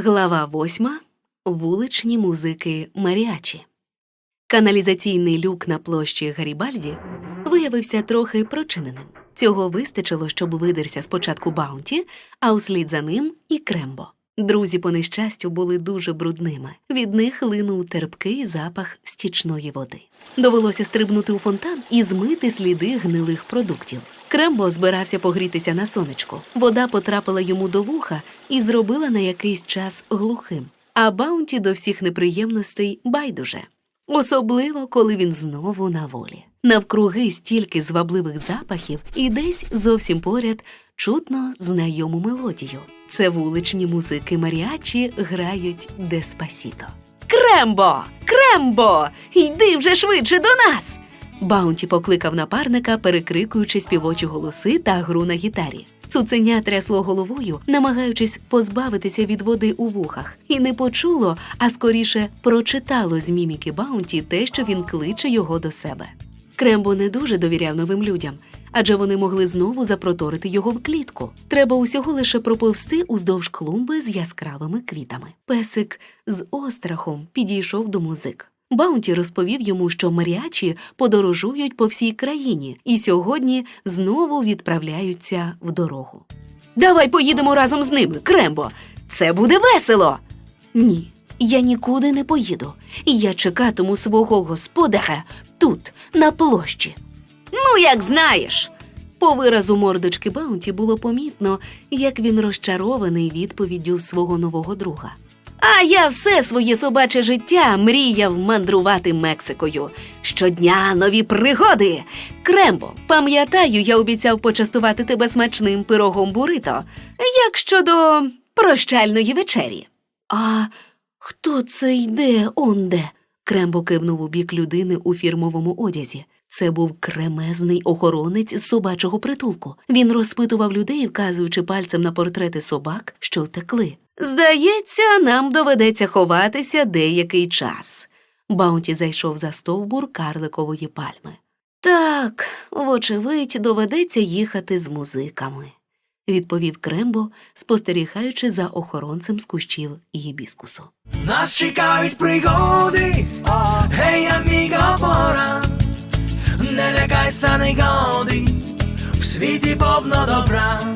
Глава восьма. Вуличні музики Маріачі. Каналізаційний люк на площі Гарібальді виявився трохи прочиненим. Цього вистачило, щоб видерся спочатку Баунті, а услід за ним і Крембо. Друзі, по нещастю, були дуже брудними. Від них линув терпкий запах стічної води. Довелося стрибнути у фонтан і змити сліди гнилих продуктів. Крембо збирався погрітися на сонечку. Вода потрапила йому до вуха і зробила на якийсь час глухим. А Баунті до всіх неприємностей байдуже. Особливо, коли він знову на волі. Навкруги стільки звабливих запахів, і десь зовсім поряд чутно знайому мелодію. Це вуличні музики маріачі грають Деспасіто. Крембо! Крембо! Йди вже швидше до нас! Баунті покликав напарника, перекрикуючи співочі голоси та гру на гітарі. Цуценя трясло головою, намагаючись позбавитися від води у вухах, і не почуло, а скоріше прочитало з міміки Баунті те, що він кличе його до себе. Крембо не дуже довіряв новим людям, адже вони могли знову запроторити його в клітку. Треба усього лише проповсти уздовж клумби з яскравими квітами. Песик з острахом підійшов до музик. Баунті розповів йому, що маріачі подорожують по всій країні і сьогодні знову відправляються в дорогу. Давай поїдемо разом з ними, Крембо. Це буде весело. Ні, я нікуди не поїду. Я чекатиму свого господаря тут, на площі. Ну, як знаєш. По виразу мордочки Баунті було помітно, як він розчарований відповіддю свого нового друга. А я все своє собаче життя мріяв мандрувати Мексикою. Щодня нові пригоди. Крембо, пам'ятаю, я обіцяв почастувати тебе смачним пирогом бурито. Як щодо прощальної вечері. А хто це йде онде? Крембо кивнув у бік людини у фірмовому одязі. Це був кремезний охоронець з собачого притулку. Він розпитував людей, вказуючи пальцем на портрети собак, що втекли. Здається, нам доведеться ховатися деякий час. Баунті зайшов за стовбур карликової пальми. Так, вочевидь, доведеться їхати з музиками, відповів Крембо, спостерігаючи за охоронцем з кущів гібіскусу. Нас чекають пригоди, гей, аміго, пора, не лякайся негоди, в світі повно добра,